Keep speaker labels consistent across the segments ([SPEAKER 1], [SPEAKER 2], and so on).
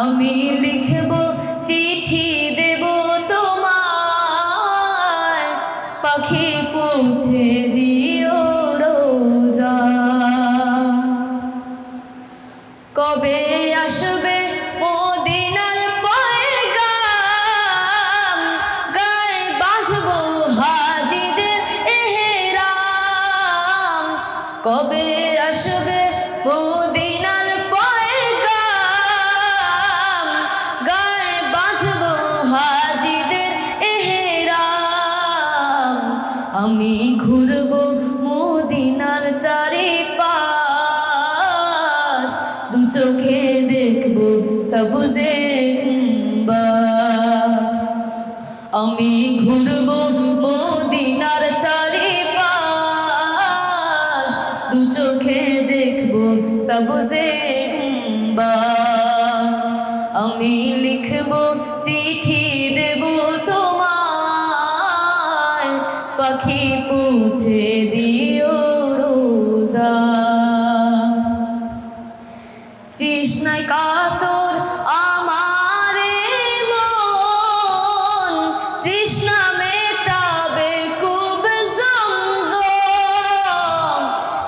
[SPEAKER 1] আমি লিখব চিঠি দেব তোমার পাখি পৌঁছে দিও রোজা। কবে আসবে কবে আসবে মদিনার দু চোখে দেখব সবুজে। আমি ঘুরবো মদিনার চারিপাশ দু চোখে দেখব সবুজে। আমি লিখব চিঠি দেব তোমায় পাখি পৌঁছে তৃষ্ণায় কাতর আমার মন। তৃষ্ণা মেটাবে খুব জমজম।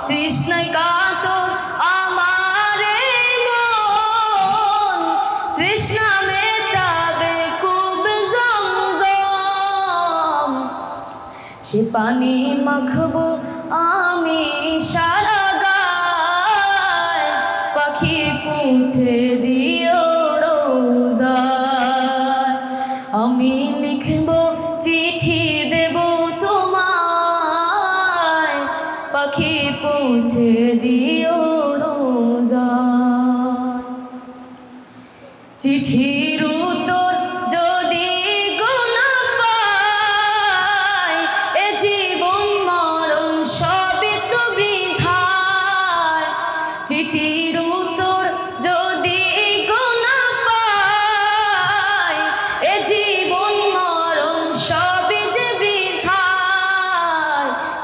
[SPEAKER 1] তৃষ্ণায় কাতর আমার মন। তৃষ্ণা মেটাবে খুব জমজম। সে পানি মাখবো আমি সারা পাখি দিও রোজা। আমি লিখব চিঠি দেব তোমায়। পাখি পৌঁছে দিও রোজা। চিঠির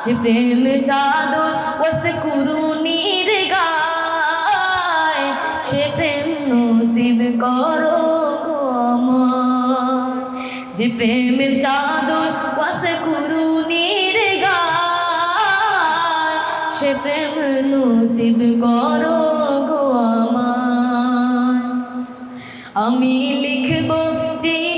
[SPEAKER 1] যে প্রেম চাদর ওস কুরুনির গায়। সে প্রেম নসিব করো যে প্রেমের চাদর ওস কুরুনির গায়, সে প্রেম নসিব করো গো আমি লিখব চিঠি